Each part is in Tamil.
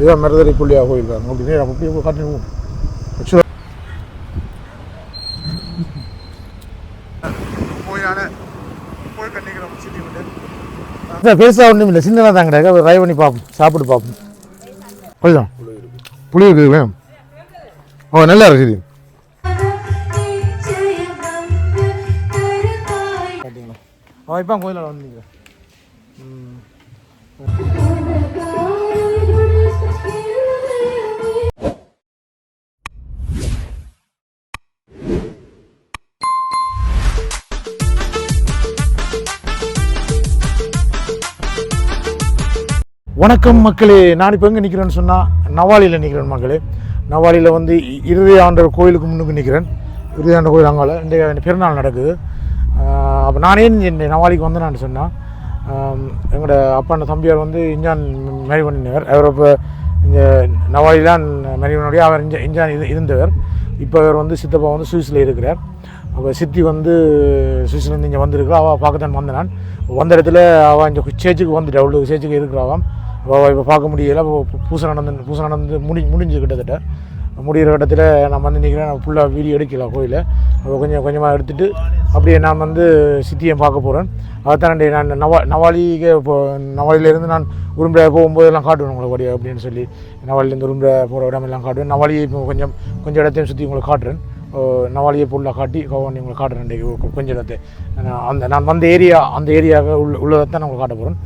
இதுதான் மருதரை புள்ளியா கோயில் தான். அப்படி நேரம் அப்படியே காட்டிடுவோம் ஆக்சுவலாக பெருசாக ஒன்றும் இல்லை. சின்னதாக தான் கிடையாது ட்ரை பண்ணி பார்ப்போம். சாப்பிட்டு பார்ப்போம். கொஞ்சம் புளி இருக்குது வேணும் ஓ நல்லா இருக்கு இது. பார்த்தீங்களா அவன் இப்போ கோயிலில் வந்தீங்க வணக்கம் மக்களே. நான் இப்போ எங்கே நிற்கிறேன்னு சொன்னால் நவாலியில் நிற்கிறேன் மக்களே. நவாலியில் வந்து இறுதி ஆண்டர் கோயிலுக்கு முன்னுக்கு நிற்கிறேன் இறுதி ஆண்டர் கோயில் அங்கே இன்றைக்கு பிறநாள் நடக்குது. அப்போ நானே இந்த நவாலிக்கு வந்து நான் சொன்னால் எங்களோட அப்பா தம்பியார் வந்து இஞ்சான் மேரி பண்ணினவர் அவர் இப்போ இந்த நவாலிலாம் மேரி அவர் இஞ்சா இஞ்சான் இது இருந்தவர். இப்போ அவர் வந்து சித்தப்பா வந்து சுவிஸில் இருக்கிறார். அப்போ சித்தி வந்து சுவிஸ்லேருந்து இங்கே வந்திருக்கா அவள் பார்க்கத்தான் வந்தேன் நான் வந்த இடத்துல அவள் இங்கே சேச்சுக்கு வந்துட்டு. அவ்வளோ சேச்சுக்கு இருக்கிறாவாம் இப்போ பார்க்க முடியல. பூசை நடந்து பூசை நடந்து முடி முடிஞ்சு கிட்டத்தட்ட. முடிகிற கட்டத்தில் நான் வந்து நிற்கிறேன் ஃபுல்லாக வீடியோ எடுக்கலாம் கோயிலை அப்போ கொஞ்சம் கொஞ்சமாக எடுத்துகிட்டு அப்படியே நான் வந்து சித்தியை பார்க்க போகிறேன் அதுதான் நான் நவா நவாலிக்கு இப்போ நவாலியிலேருந்து நான் உரும்பை போகும்போதெல்லாம் காட்டுவேன் உங்களுக்கு வடியா அப்படின்னு சொல்லி. நவாலிலேருந்து உரும்பை போகிற இடமெல்லாம் காட்டுவேன். நவாலியை இப்போ கொஞ்சம் கொஞ்சம் இடத்தையும் சுற்றி உங்களுக்கு காட்டுறேன். நவாலியை பொருளாக காட்டி கோவன் உங்களுக்கு காட்டுறேன். கொஞ்சம் இடத்தை. நான் அந்த நான் வந்த ஏரியா அந்த ஏரியாவுக்கு உள்ள உள்ளதை தான் நான் உங்களுக்கு காட்ட போகிறேன்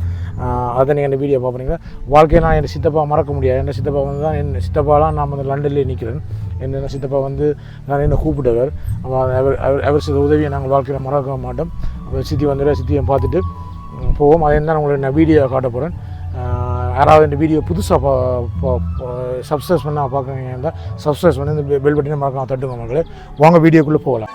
அதை நீங்கள் இந்த வீடியோ பார்ப்பீங்க. வாழ்க்கையை நான் என் சித்தப்பா மறக்க முடியாது. என் சித்தப்பா வந்து தான் என் சித்தப்பாலாம் நான் வந்து லண்டன்லேயே நிற்கிறேன் என்ன சித்தப்பா வந்து நான் என்ன கூப்பிட்டவர். அவர் அவர் சில உதவியை நாங்கள் வாழ்க்கையில் மறக்க மாட்டோம். அப்போ சித்தி வந்துடுற சித்தியை பார்த்துட்டு போவோம். அதே தான் உங்களுக்கு நான் வீடியோ காட்ட போகிறேன் யாராவது இந்த வீடியோ புதுசாக சப்ஸ்கிரைப் பண்ணால் பார்க்குறீங்க இருந்தால் சப்ஸ்கிரைப் பண்ணி இந்த பெல் பட்டனை மறக்காம தட்டுங்க மக்களே. வாங்க வீடியோக்குள்ளே போகலாம்.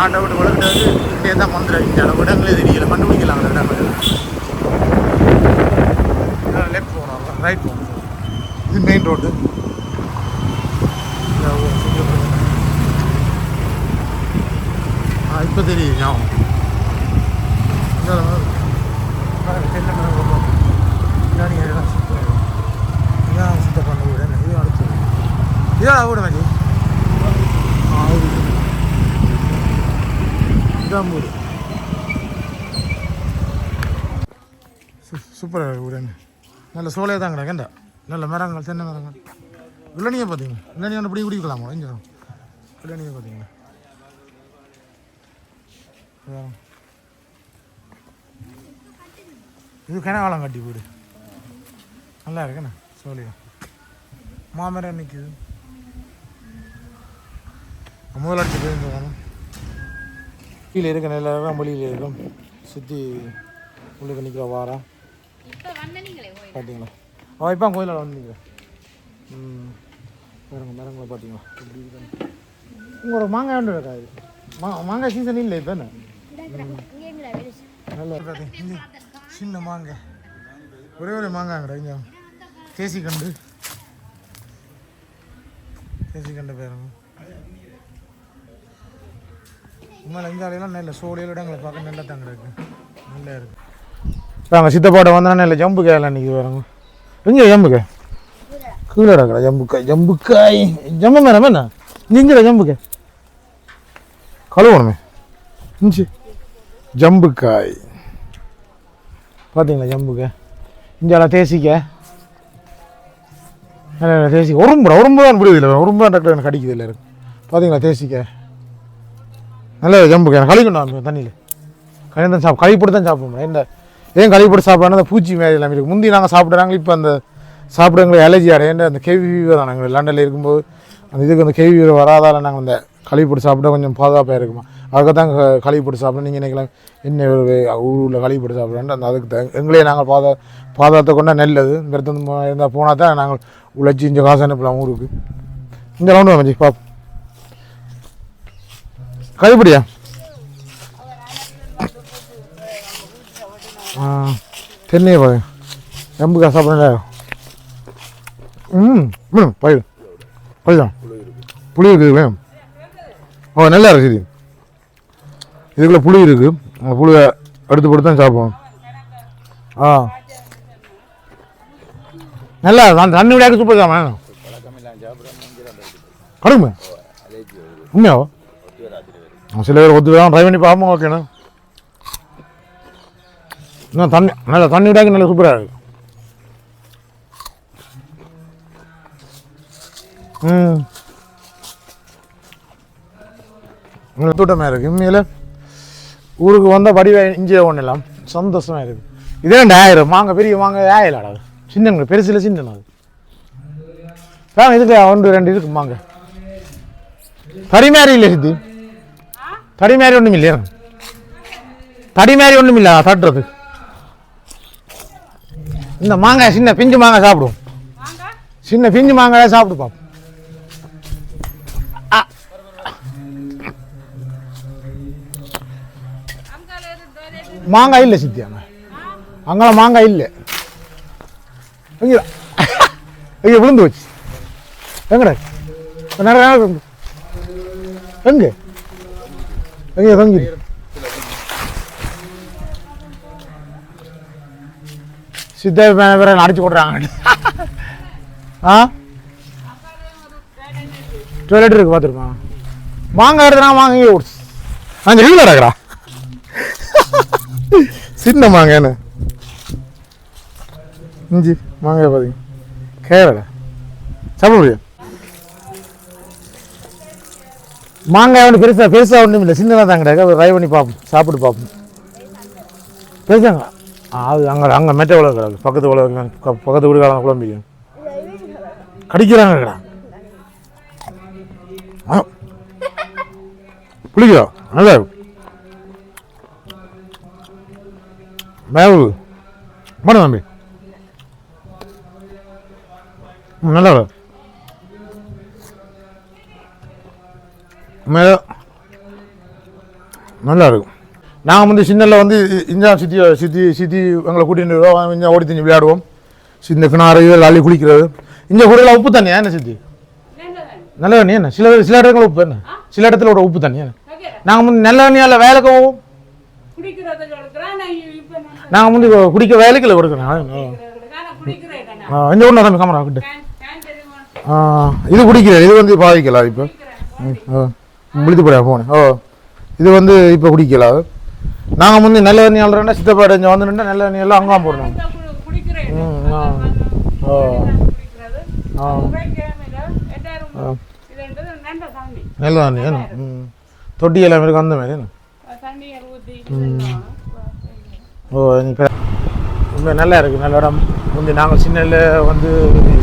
நாட்டை விட்டு வந்து இங்கே தான் வந்துடும் இந்த இடங்களே தெரியல. கண்டுபிடிக்கலாம் அந்த இடங்கள் லெஃப்ட் போகிறோம் ரைட் போகணும். இது மெயின் ரோடு ஆ இப்போ தெரியுது ஞாபகம் இங்க வா. பாருங்க, தென்னை மரம் ரொம்ப. இதான் நீங்க இடம் சுத்தம். இதான் சுத்தம் பண்ண வீடு என்ன? இது அடுத்தது. இதான் வீடு மச்சி. ஆ, இது. இதான் வீடு. சூப்பராக இருக்குது இருக்கு நல்ல சோலையாக தான் கிடக்கேண்டா நல்ல மரங்கள் தென்னை மரங்கள். இளநியை பார்த்தீங்களா? இளநீ ஒன்று பிடி குடிக்கலாமா இங்கே இளநியை பார்த்தீங்களா? இது கிணவாளம் கட்டி வீடு நல்லா இருக்குண்ணா சோழியா மாமரம் நிற்குது முதலாட்சி போயிருந்தாங்க கீழே இருக்க நிலம் மொழியில் இருக்கும் சுற்றி உள்ளுக்கு நிற்கிற வாரம் இப்ப வந்த நீங்களே போய் பார்த்தீங்களா அவன் இப்போ கோயிலில் வந்தீங்க ம். மரங்க மரங்களை பார்த்தீங்களா இருக்கு உங்களோட மாங்காய் ஒன்று இருக்காது மா மாங்காய் சீசன் இல்லை இப்போ என்ன? நல்லா இருக்காது சின்ன மாங்காய். ஒரே ஒரு மாங்காய்ங்கடா இங்கே. தேசி கண்டு தேசி கண்டு பேருங்க உண்மையில இந்த ஆலையெல்லாம் நல்ல சோழியில் இடங்களை பார்க்க நல்லா தாங்க இருக்கு நல்லா இருக்கு. நாங்கள் சித்தப்பாட்ட வந்தோன்னா இல்லை ஜம்புக்காயில் அன்றைக்கி வரோங்க எங்கே ஜம்புக்காய் கீழே கிடக்குறா ஜம்புக்காய் ஜம்புக்காய். ஜம்பு மேடம் என்ன? நீங்கள ஜம்புக்காய் கழுவணுமே. இஞ்சி. ஜம்புக்காய். பார்த்தீங்களா ஜம்புக்காய் இந்தியாவில் தேசிக்காய் தேசி உரும்புடா உரும்பு தான் விடுது இல்லை உரும்பு தான் டாக்டர் எனக்கு கடிக்குது இல்லை இருக்கு. பார்த்தீங்களா தேசிக்காய் நல்ல ஜம்புக்காய் கழிக்கணும் தண்ணியில். கழிந்தான் தான் சாப்பிட போட்டு தான் சாப்பிடுவோம் இந்த ஏன் கழுவி போட்டு சாப்பிட்றோன்னா அந்த பூச்சி மாதிரி எல்லாம் இருக்குது முந்தி நாங்கள் சாப்பிட்றாங்க இப்போ அந்த சாப்பிட எங்களுக்கு அலர்ஜி அடையேன் அந்த கேவி ஃபீவர் தான். நாங்கள் லண்டனில் இருக்கும்போது அந்த இதுக்கு அந்த கேவி ஃபீவர் வராதால நாங்கள் அந்த கழுவி போட்டு சாப்பிட்டா கொஞ்சம் பாதுகாப்பாக இருக்குமா? அதுக்கு தான் கழுவி போட்டு சாப்பிடணும். நீங்கள் நினைக்கலாம் என்ன ஒரு ஊரில் கழுவி போட்டு அந்த அதுக்கு தான் எங்களே நாங்கள் பாதா பாதுகாத்த கொண்டா நல்லது. இந்த இருந்தால் போனால் தான் நாங்கள் உழைச்சி இந்த காசு அனுப்பலாம் ஊருக்கு. இந்த ரவுண்டு மச்சி பாப் கழுவிப்படியா? தென்னை தென்னையே பாரு எம்பு காசு சாப்பிட்றேன் ம் ம் பயிர் பயிர் புளி இருக்குது ஓ நல்லா இருக்குது இதுக்குள்ளே புளி இருக்குது அந்த புளியை எடுத்து போட்டு தான் சாப்பிடுவோம் ஆ நல்லா இருக்கு. அந்த தண்ணி விளையாட்டு சூப்பர் தான் கடுமை உண்மையாவோ சில பேர் ஒத்து வேணும் ட்ரை பண்ணி பார்ப்போம் ஓகேண்ணா இன்னும் தண்ணி நல்ல தண்ணி விடாக்க நல்ல சூப்பராக இருக்கு. ம். நல்ல தூட்டமாக இருக்குது உண்மையில் ஊருக்கு வந்தால் வடிவ இஞ்சியை ஒன்றும் இல்லாம் சந்தோஷமாக இருக்குது இதே ஆயிரம். மாங்க பெரிய மாங்க ஆயிலாடா சின்னங்க பெருசில் சின்ன அது. வேணும் இதுக்கு ஒன்று ரெண்டு இருக்கு மாங்க தடி மாதிரி இல்லை சித்தி தடி மாதிரி ஒன்றும் இல்லையா தடி மாதிரி ஒன்றும் இல்லை தட்டுறது. இந்த மாங்காய் சின்ன பிஞ்சு மாங்காய் சாப்பிடுவோம் சின்ன பிஞ்சு மாங்காய் சாப்பிடு பாப்போம். ஆ. மாங்காய் இல்லை சித்தி அங்கே அங்கெல்லாம் மாங்காய் இல்லை. எங்க விழுந்து வச்சு எங்கடா நிறைய இருந்து. எங்க? எங்க தொங்கி சித்த வேற அடிச்சு கொடுறாங்க ஆ? டாய்லெட் இருக்கு பார்த்துருமா மாங்காய் எடுத்துனா மாங்காய் ஓடிச்சு அந்த வீட்டில் கிடக்குறா சின்ன மாங்காய்னு இஞ்சி மாங்காய் பார்த்தீங்க கேரளா. சாப்பிட முடியும் மாங்காய் ஒன்று பெருசாக பெருசாக ஒன்றும் இல்லை சின்னதாக தாங்க ட்ரை பண்ணி பார்ப்போம். சாப்பிட்டு பார்ப்போம். பெருசாங்களா அது அங்கே அங்கே மெட்ட உலக கிடக்கு பக்கத்து உலக பக்கத்து வீடுகாரங்க குழம்பிக்கும் கடிக்கிறாங்க கடா ஆ. புளிக்கிறா? நல்லா மேவு மேடம் தம்பி. ம், நல்லா மேலே. நல்லா இருக்கும் நாங்கள் வந்து சின்னல வந்து இ- இஞ்சா சித்தி சித்தி சித்தி எங்களை கூட்டிகிட்டு வருவோம் இஞ்சா ஓடி திஞ்சு விளையாடுவோம். இந்த கிணறு இதில் அள்ளி குளிக்கிறது. இந்த குடியில் உப்பு தண்ணியா என்ன சித்தி? நல்ல தண்ணி என்ன? சில சில இடத்துல உப்பு என்ன? சில இடத்துல ஒரு உப்பு தண்ணி என்ன? நாங்கள் வந்து நல்ல தண்ணியால் வேலைக்கு போவோம்? நாங்கள் வந்து குடிக்க வேலைக்கு இல்லை கொடுக்குறேன். இங்கே இந்த ஒன்று தம்பி கமரா கிட்ட. இது குடிக்கிறேன். இது வந்து பாதிக்கல இப்போ? விழுத்து போடா ஃபோனு ஓ இது வந்து இப்போ குடிக்கல? நாங்கள் முந்தி நல்ல தண்ணி ஆள்றேன்னா சித்தப்பாடு இங்கே வந்துட்டு நல்ல தண்ணி எல்லாம் அங்கே போடணும். ம், ஆ. ஓ ஆ. நல்ல தண்ணி. ம். தொட்டி எல்லாம் இருக்கு அந்த மாதிரி ஓ உண்மை நல்லா இருக்குது நல்ல இடம். முந்தி நாங்கள் சின்னல வந்து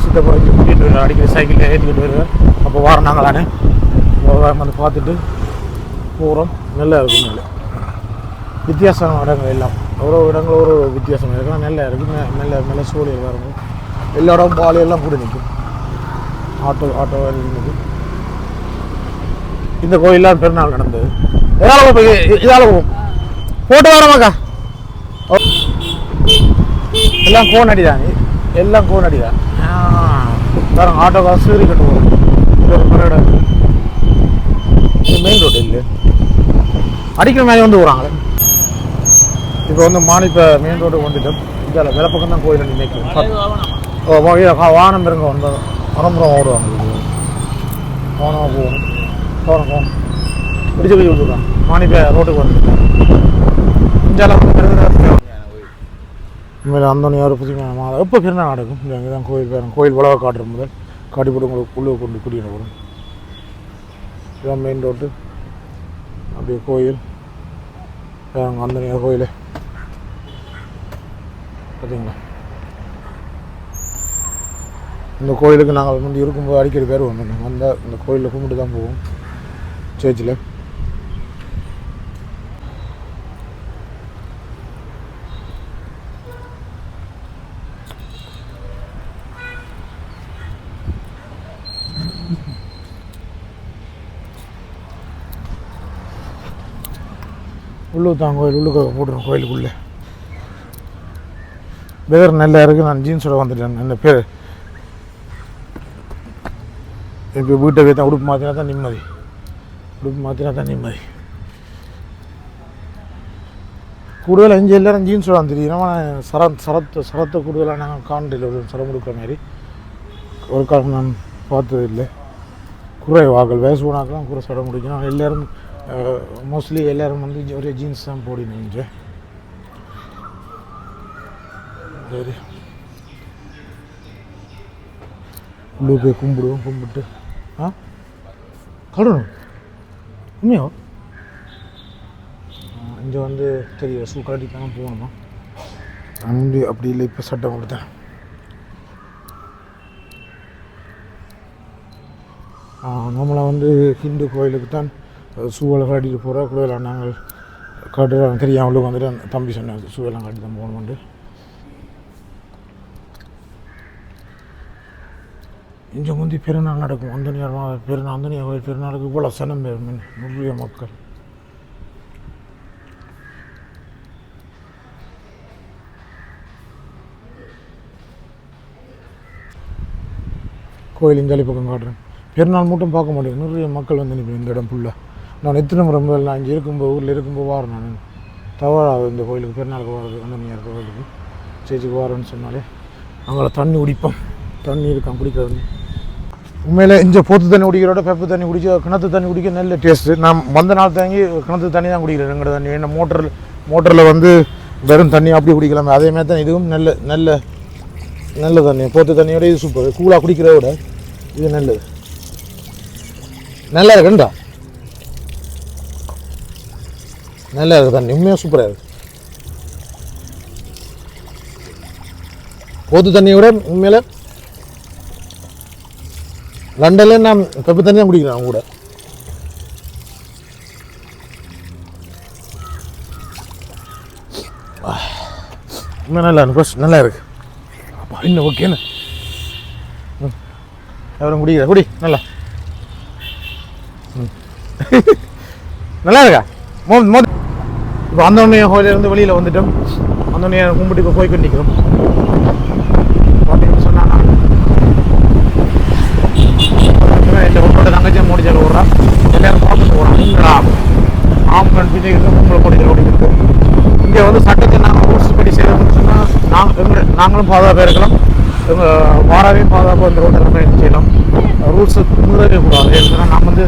சித்தப்புறம் கூட்டிகிட்டு வருவோம் அடிக்கடி சைக்கிளில் ஏற்றிக்கிட்டு வருவேன் அப்போ வாரம் நாங்கள் தானே வந்து பார்த்துட்டு போகிறோம் நல்லா இருக்கும் நல்ல. வித்தியாசமான இடங்கள் எல்லாம். ஒரு இடங்கள் ஒரு ஒரு வித்தியாசம். இருக்கலாம் நல்லா இருக்குது நெ- நல்ல நல்ல சூழல் இருக்கும் எல்லா இடம் பாலி எல்லாம் கூட நிற்கும். ஆட்டோ ஆட்டோ இருந்தது இந்த கோயிலாம் பெருநாள் நடந்தது. இதால் இதால் போட்டு வரோமாக்கா எல்லாம் கோன் அடிதான். எல்லாம் கோன் அடிதான். பாருங்க ஆட்டோ காசு சீரி கட்டு இது ஒரு மர இடம். இது மெயின் ரோடு இல்லை. அடிக்கிற மாதிரி வந்து போகிறாங்களே இப்போ வந்து மாணிப்ப மெயின் ரோடு வந்துட்டோம் இதில் வேலை பக்கம் தான் கோயில் நினைக்கிறோம் வானம் இருங்க வந்து பரம்பரம் ஓடுவாங்க. இது. வானமாக போகணும் போகிறோம் போகணும் பிடிச்சி பிடிச்சி விட்டுருக்கான் மாணிப்ப ரோட்டுக்கு வந்துட்டேன் இந்தியாவில் வந்து அந்தோனியார் புதுமையான மாதம் எப்போ பிறந்த நடக்கும் இங்கே அங்கே தான் கோயில் பேரும் கோயில் உலக காட்டுற முதல். காட்டி உங்களுக்கு உள்ளே கொண்டு குடியின போடும் இதான் மெயின் ரோட்டு அப்படியே கோயில். அந்தனியார் அந்தோனியார் கோயில். பார்த்தீங்களா? இந்த கோயிலுக்கு நாங்கள் வந்து இருக்கும்போது அடிக்கடி பேர் வந்தோம். வந்தால் இந்த கோயிலில் கும்பிட்டு தான் போவோம். சேர்ச்சில் உள்ளூர் தான் கோயில் உள்ளுக்க போட்டுரும் கோயிலுக்குள்ளே. வெதர் நல்லா இருக்குது நான் ஜீன்ஸோட வந்துட்டேன். அந்த பேர். இப்போ வீட்டை போய் தான் உடுப்பு மாற்றினா தான் நிம்மதி. உடுப்பு மாற்றினா தான் நிம்மதி. கூடுதலாக அஞ்சு எல்லாரும் ஜீன்ஸோட வந்து தெரியும் ஆனால் சரத் சரத்து சரத்தை கூடுதலாக நாங்கள் காண்டில் ஒரு சரம் கொடுக்குற மாதிரி. ஒரு காலம் நான் பார்த்தது இல்லை குறை வயசு போனாக்கெல்லாம் குறை சடம் முடிக்கணும் எல்லோரும் மோஸ்ட்லி எல்லோரும் வந்து ஒரே ஜீன்ஸ் தான் போடினோம் இங்கே சரி. உள்ளே போய் கும்பிடுவோம் கும்பிட்டு. ஆ? கடணும் உண்மையோ? இங்கே வந்து தெரியல ஷூ கழட்டி தான் போகணுமா? நான் வந்து அப்படி இல்லை இப்போ சட்டம் கொடுத்தேன் நம்மளாக வந்து ஹிந்து கோயிலுக்கு தான் ஷூவெல்லாம் கட்டிட்டு போகிற கூட நாங்கள் காட்டு தெரியும் அவளுக்கு வந்துட்டு அந்த தம்பி சொன்னார் ஷூவெல்லாம் கட்டி தான் போகணும்ட்டு இங்கே முந்தி பெருநாள் நடக்கும். அந்தனியார் மா பெருநாள் அந்தனியார் கோயில் பெருநாளுக்கு இவ்வளோ சனம் பெறும் நிறைய மக்கள். கோயில் இந்தாலி பக்கம் காட்டுறேன். பெருநாள் மட்டும் பார்க்க மாட்டேன். நிறைய மக்கள் வந்து நிற்பேன் இந்த இடம் ஃபுல்லாக நான் எத்தனை ரொம்ப நான் இங்கே இருக்கும்போது ஊரில் இருக்கும்போது வாரம் நான். தவறாது இந்த கோயிலுக்கு. பெருநாளுக்கு வர்றது அந்தனியார் கோயிலுக்கு சேச்சிக்கு வாரேன்னு சொன்னாலே அங்கே தண்ணி குடிப்போம். தண்ணி இருக்கான் குடிக்கிறது உண்மையில் இங்கே போத்து தண்ணி குடிக்கிறோட பெப்பு தண்ணி குடிக்க கிணத்து தண்ணி குடிக்க நல்ல டேஸ்ட்டு நான் வந்த நாள் தாங்கி கிணத்து தண்ணி தான் குடிக்கிறேன் எங்கட தண்ணி. என்ன மோட்டர் மோட்டரில் வந்து வெறும் தண்ணி அப்படி குடிக்கலாமே. அதே மாதிரி தான் இதுவும் நல்ல நல்ல நல்ல தண்ணி. போத்து தண்ணியோட இது சூப்பர் கூலாக குடிக்கிறத விட இது நல்லது. நல்லா இருக்குண்டா நல்லா இருக்குது தண்ணி. உண்மையாக சூப்பராக இருக்குது போத்து தண்ணியை விட உண்மையில் லண்டன்ல நான் பெப்பு தண்ணி தான் குடிக்கிறேன் அவங்க கூட. இன்னும் நல்லா இருக்கு நல்லா இருக்கு. அப்பா இன்னும் ஓகேன்னு ம். எவரும் குடிக்கிற குடி நல்லா. ம். நல்லா இருக்கா? மோ மோ இப்போ அந்த உடனே வெளியில் வந்துட்டோம். அந்த கும்பிட்டு இப்போ போய் நிற்கிறோம் நாங்களும் பாதுகாப்பாக இருக்கலாம் எங்கள் வாராவையும் பாதுகாப்பாக இந்த ரோட்டில் நம்ம செய்யலாம் ரூல்ஸு மீறவே கூடாது. ஏன்னா நாங்கள் வந்து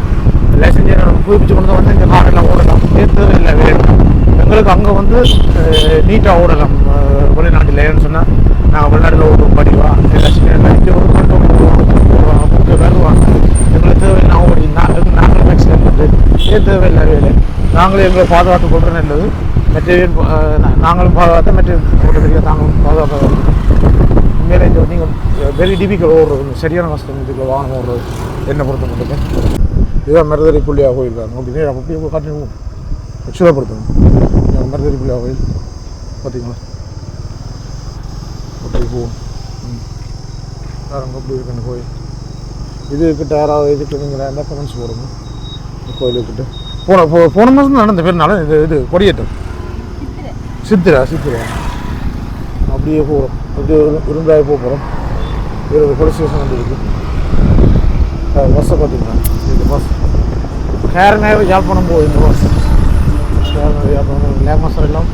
லைசன்ஸ் புதுப்பிச்சு கொண்டு வந்து இந்த காரெல்லாம் ஓடலாம். நேற்று இல்லை வேணும் எங்களுக்கு அங்கே வந்து நீட்டாக ஓடலாம். வெளிநாட்டில் ஏன்னு சொன்னால் நாங்கள் வெளிநாட்டில் ஓடுவோம் படிவா எல்லாம் இங்கே ஒரு கொண்டு வருவாங்க. எங்களுக்கு தேவையில்லை ஓடி. நாங்கள் நாங்களும் ஆக்சிடென்ட் ஏன் தேவையில்லை வேலை நாங்களே எங்களை பாதுகாத்து கொள்றது நல்லது. மெட்டீரியல் நாங்களும் பாதுகாத்த மற்ற ஓட்டத்தில் நாங்களும் பாதுகாப்பாக இருக்கணும் உண்மையிலே இந்த நீங்கள் வெரி டிபிக்கல் ஓடுறது சரியான கஷ்டம் இதுக்கு வாகனம் ஓடுறது என்ன பொறுத்த மட்டும் இதுதான் மருதரி புள்ளியாக கோயில் அப்படின்னே அப்படியே காட்டி சுலப்படுத்தணும் மருதரி புள்ளியாக கோயில் பார்த்தீங்களா அப்படி போகும் ம் அங்கே அப்படி இருக்கு கோயில் இது யாராவது இதுக்கு நீங்கள் என்ன கமெண்ட்ஸ் போடுங்க கோயிலுக்கிட்ட போன போ போன மாதம் நடந்த பேர்னால இது இது கொடியேற்றம் சித்திரா சித்திரா. அப்படியே போகிறோம் அப்படியே உருண்டாய் போக போகிறோம் இருபது போலீஸ் ஸ்டேஷன் வந்துருக்கு பஸ்ஸை பார்த்தீங்கன்னா இந்த பஸ் கேரனாவே யாழ்ப்பாணம் போகுது இந்த பஸ் கேரனாவே யாழ்ப்பாணம் லேமஸர் எல்லாம்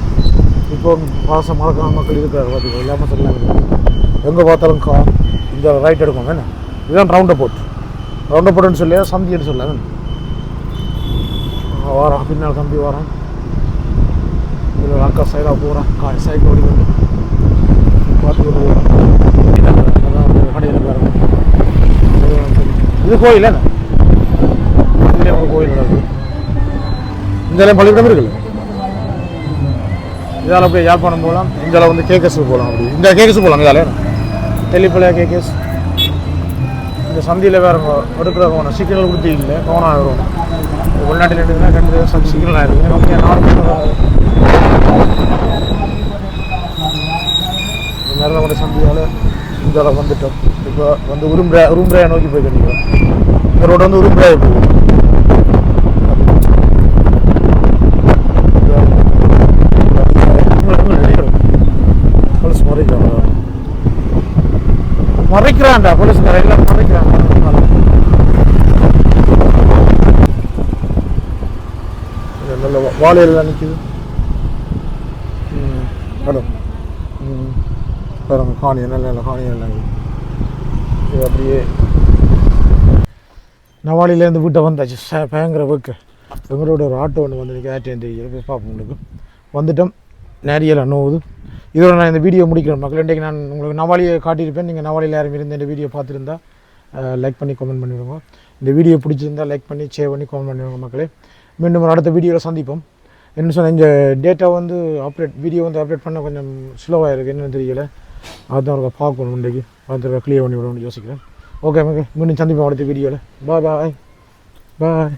இப்போ பாசம் மறக்காம மக்கள் இருக்காரு பார்த்தீங்களா லேமஸர் எல்லாம் எங்கே பார்த்தாலும் கா இந்த ரைட் எடுக்கும் என்ன? இதுதான் ரவுண்ட் போட் ரவுண்ட் போட்டுன்னு சொல்லி சந்தின்னு சொல்ல வாரான் பின்னால் சந்தி வாரம் இதில் வாக்கா சைடாக போகிறான் கா சைக்கிள் ஓடி வந்து பார்த்து கொண்டு போகிறான் அதான் கடையில் பாருங்க இது கோயில் என்ன? இதுலேயே ஒரு கோயில் நடக்குது. இந்த பள்ளிக்கூடம் இருக்குல்ல? இதால் போய் யாழ்ப்பாணம் போகலாம் இந்தால வந்து கேக்கஸ் போகலாம் அப்படி. இந்த கேகஸ் போகலாம் இதால? தெல்லிப்பள்ளையா கேகஸ் இந்த சந்தியில் வேறு எடுக்கிற கோணம் சிக்னல் கொடுத்து இல்லை கவனம் வரும். வெளிநாட்டில் எடுத்துனா ரெண்டு சம் சிக்கல் நமக்கு நார்மல் நிறைய கூட சந்தியால் இந்த அளவு வந்துட்டோம் இப்போ வந்து உரும்புரா உரும்புரையை நோக்கி போய் கண்டிக்கிறோம் இந்த ரோடு வந்து உரும்புரையை போகும் மறைக்கிறான்டா போலீஸ் எல்லாம் மறைக்கிறான் நல்ல வா- வாழையெல்லாம் நிற்குது மேடம் ம் பாருங்க காணி நல்ல நல்ல காணி இருக்குது. இது அப்படியே. நவாலிலேருந்து வீட்டை வந்தாச்சு. ச பயங்கர வெக்கு. எங்களோட ஒரு ஆட்டோ ஒன்று வந்து நிற்க தெரியல போய் பார்ப்போம் உங்களுக்கு. வந்துட்டோம். நேரியல் நோவுது இதோட நான் இந்த வீடியோ முடிக்கிறேன் மக்கள். இன்றைக்கு நான் உங்களுக்கு நவாலியை காட்டியிருப்பேன். நீங்கள் நவாலியில் யாரும் இருந்து இந்த வீடியோ பார்த்துருந்தா லைக் பண்ணி கமெண்ட் பண்ணிவிடுங்க. இந்த வீடியோ பிடிச்சிருந்தா லைக் பண்ணி ஷேர் பண்ணி கமெண்ட் பண்ணிவிடுங்க மக்களே. மீண்டும் ஒரு அடுத்த வீடியோவில் சந்திப்போம். என்ன சொன்னால் இந்த டேட்டா வந்து ஆப்ரேட் வீடியோ வந்து ஆப்ரேட் பண்ண கொஞ்சம் ஸ்லோவாக இருக்குது என்னன்னு தெரியல. அதுதான் ஒரு பார்க்கணும் இன்றைக்கு வந்து கிளியர் பண்ணி விடணும்னு யோசிக்கிறேன். ஓகே ஓகே மீண்டும் சந்திப்போம் அடுத்த வீடியோவில் பாய் பாய் பாய்